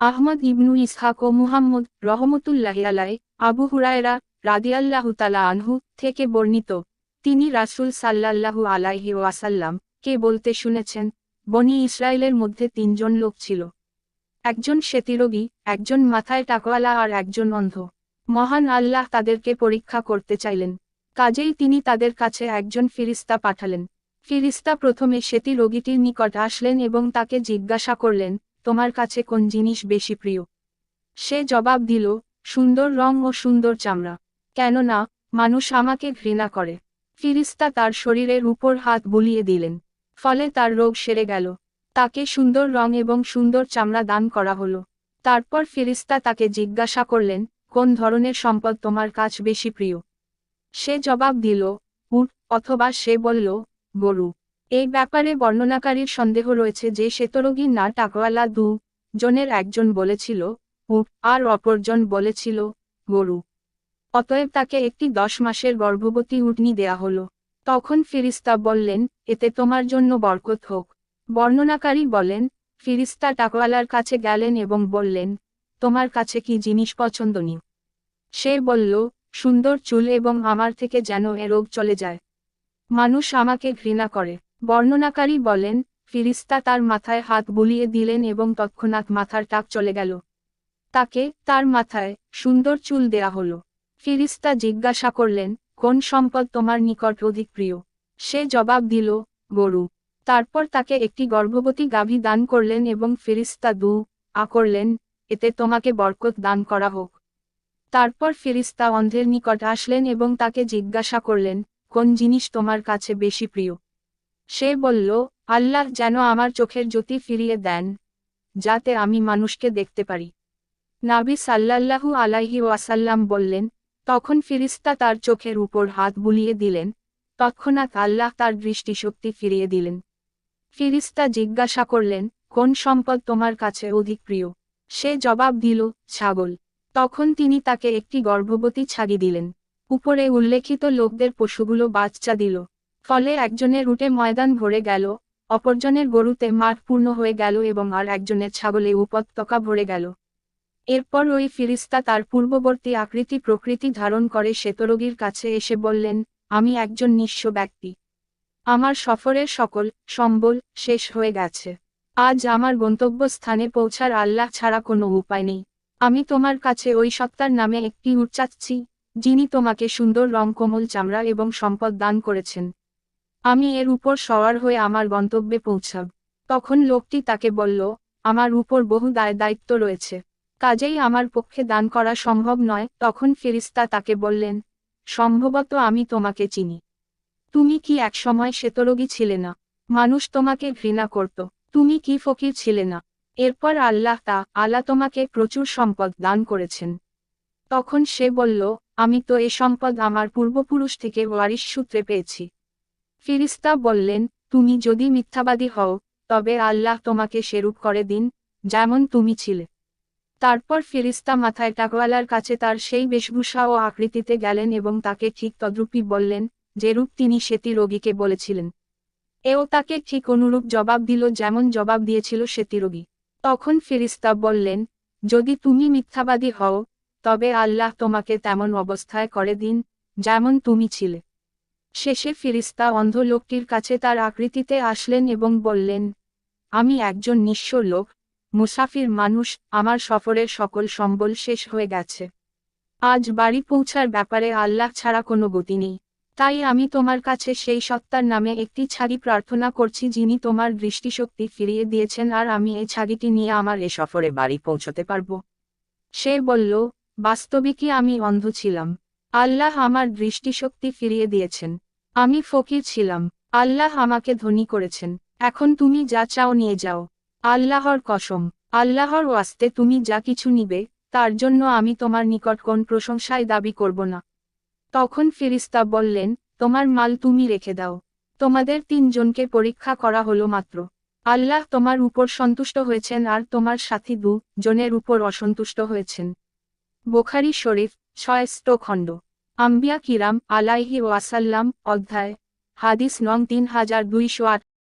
আহমদ ইবনু ইসহাক ও মুহাম্মদ রহমতুল্লাহি আলাই আবু হুরায়রা রাদিয়াল্লাহু তালা আনহু থেকে বর্ণিত। তিনি রাসূল সাল্লাল্লাহু আলাইহি ওয়াসাল্লাম কে বলতে শুনেছেন, বনি ইসরায়েলের মধ্যে তিনজন লোক ছিল। একজন শ্বেতিরোগী, একজন মাথায় টাকওয়ালা আর একজন অন্ধ। মহান আল্লাহ তাদেরকে পরীক্ষা করতে চাইলেন। কাজেই তিনি তাদের কাছে একজন ফিরিস্তা পাঠালেন। ফিরিস্তা প্রথমে সেটি রোগীটির নিকট আসলেন এবং তাকে জিজ্ঞাসা করলেন তোমার কাছে কোন জিনিস বেশি প্রিয়? সে জবাব দিল, সুন্দর রং ও সুন্দর চামড়া। কেননা, মানুষ আমাকে ঘৃণা করে। ফিরিস্তা তার শরীরের উপর হাত বুলিয়ে দিলেন। ফলে তার রোগ সেরে গেল। তাকে সুন্দর রং এবং সুন্দর চামড়া দান করা হলো। তারপর ফিরিস্তা তাকে জিজ্ঞাসা করলেন, কোন ধরনের সম্পদ তোমার কাছ বেশি প্রিয়? সে জবাব দিল, উট, অথবা সে বলল, গরু। এই ব্যাপারে বর্ণনাকারীর সন্দেহ রয়েছে যে শ্বেতরোগী না টাকওয়ালা দু জনের একজন বলেছিল উট আর অপরজন বলেছিল, গরু। অতএব তাকে একটি দশ মাসের গর্ভবতী উটনি দেয়া হলো। তখন ফিরিস্তা বললেন, এতে তোমার জন্য বরকত হোক। বর্ণনাকারী বলেন, ফিরিস্তা টাকওয়ালার কাছে গেলেন এবং বললেন, তোমার কাছে কি জিনিস পছন্দনীয়? সে বলল, সুন্দর চুল এবং আমার থেকে যেন এ রোগ চলে যায়। মানুষ আমাকে ঘৃণা করে। বর্ণনাকারী বলেন, ফিরিস্তা তার মাথায় হাত বুলিয়ে দিলেন এবং তৎক্ষণাৎ মাথার টাক চলে গেল। তাকে তার মাথায় সুন্দর চুল দেয়া হলো। ফিরিস্তা জিজ্ঞাসা করলেন, কোন সম্পদ তোমার নিকট অধিক প্রিয়? সে জবাব দিল, গরু। তারপর তাকে একটি গর্ভবতী গাভী দান করলেন এবং ফিরিস্তা দু, আ করলেন, এতে তোমাকে বরকত দান করা হোক। তারপর ফিরিস্তা অন্ধের নিকট আসলেন এবং তাকে জিজ্ঞাসা করলেন, কোন জিনিস তোমার কাছে বেশি প্রিয়? সে বলল, আল্লাহ যেন আমার চোখের জ্যোতি ফিরিয়ে দেন, যাতে আমি মানুষকে দেখতে পারি। নাবি সাল্লাল্লাহু আলাইহি ওয়াসাল্লাম বললেন, তখন ফিরিস্তা তার চোখের উপর হাত বুলিয়ে দিলেন, তৎক্ষণাৎ আল্লাহ তার দৃষ্টিশক্তি ফিরিয়ে দিলেন। ফিরিস্তা জিজ্ঞাসা করলেন, কোন সম্পদ তোমার কাছে অধিক প্রিয়? সে জবাব দিল, ছাগল। তখন তিনি তাকে একটি গর্ভবতী ছাগি দিলেন। উপরে উল্লেখিত লোকদের পশুগুলো বাচ্চা দিল। ফলে একজনের রুটে ময়দান ভরে গেল, অপরজনের গরুতে মাঠ পূর্ণ হয়ে গেল এবং আর একজনের ছাগলে উপত্যকা ভরে গেল। এরপর ওই ফিরিস্তা তার পূর্ববর্তী আকৃতি প্রকৃতি ধারণ করে শ্বেতরোগীর কাছে এসে বললেন, আমি একজন নিঃস্ব ব্যক্তি। আমার সফরের সকল সম্বল শেষ হয়ে গেছে। আজ আমার গন্তব্যস্থানে পৌঁছার আল্লাহ ছাড়া কোনো উপায় নেই। আমি তোমার কাছে ওই সত্তার নামে একটি উচ্চাচ্ছি যিনি তোমাকে সুন্দর রং কোমল চামড়া এবং সম্পদ দান করেছেন। আমি এর উপর সওয়ার হয়ে আমার গন্তব্যে পৌঁছাব। তখন লোকটি তাকে বলল, আমার উপর বহু দায়, দায়িত্ব রয়েছে। কাজেই আমার পক্ষে দান করা সম্ভব নয়। তখন ফেরিস্তা তাকে বললেন, সম্ভবত আমি তোমাকে চিনি। তুমি কি একসময় শ্বেতরোগী ছিলে না? মানুষ তোমাকে ঘৃণা করত। তুমি কি ফকির ছিলে না? এরপর আল্লাহ তা, আল্লাহ তোমাকে প্রচুর সম্পদ দান করেছেন। তখন সে বলল, আমি তো এ সম্পদ আমার পূর্বপুরুষ থেকে ওয়ারিশ সূত্রে পেয়েছি। ফিরিস্তা বললেন, তুমি যদি মিথ্যাবাদী হও, তবে আল্লাহ তোমাকে সেরূপ করে দিন, যেমন তুমি ছিলে। তারপর ফিরিস্তা মাথায় টাকওয়ালার কাছে তার সেই বেশভূষা ও আকৃতিতে গেলেন এবং তাকে ঠিক তদ্রূপই বললেন, যেরূপ তিনি সেতি রোগীকে বলেছিলেন। এও তাকে ঠিক অনুরূপ জবাব দিল যেমন জবাব দিয়েছিল সেতি রোগী। তখন ফিরিস্তা বললেন, যদি তুমি মিথ্যাবাদী হও, তবে আল্লাহ তোমাকে তেমন অবস্থায় করে দিন, যেমন তুমি ছিলে। শেষে ফিরিস্তা অন্ধ লোকটির কাছে তার আকৃতিতে আসলেন এবং বললেন, আমি একজন নিঃস্ব লোক, মুসাফির মানুষ, আমার সফরের সকল সম্বল শেষ হয়ে গেছে। আজ বাড়ি পৌঁছার ব্যাপারে আল্লাহ ছাড়া কোনো গতি নেই। তাই আমি তোমার কাছে সেই সত্তার নামে একটি ছাড়ি প্রার্থনা করছি যিনি তোমার দৃষ্টিশক্তি ফিরিয়ে দিয়েছেন আর আমি এই ছাড়িটি নিয়ে আমার এ সফরে বাড়ি পৌঁছতে পারব। সে বলল, বাস্তবিকই আমি অন্ধ ছিলাম। আল্লাহ আমার দৃষ্টিশক্তি ফিরিয়ে দিয়েছেন। আমি ফকির ছিলাম। আল্লাহ আমাকে ধনী করেছেন। এখন তুমি যা চাও নিয়ে যাও। আল্লাহর কসম। আল্লাহর ওয়াস্তে তুমি যা কিছু নিবে, তার জন্য আমি তোমার নিকট কোন প্রশংসায় দাবি করব না। তখন ফিরিস্তা বললেন, তোমার মাল তুমি রেখে দাও। তোমাদের তিনজনকে পরীক্ষা করা হলো মাত্র। আল্লাহ তোমার উপর সন্তুষ্ট হয়েছেন আর তোমার সাথী দু জনের উপর অসন্তুষ্ট হয়েছেন। বোখারি শরীফ খণ্ড। আম্বিয়া কিরাম আলাইহি ওয়াসাল্লাম অধ্যায়। হাদিস নং তিন হাজার দুইশো আট।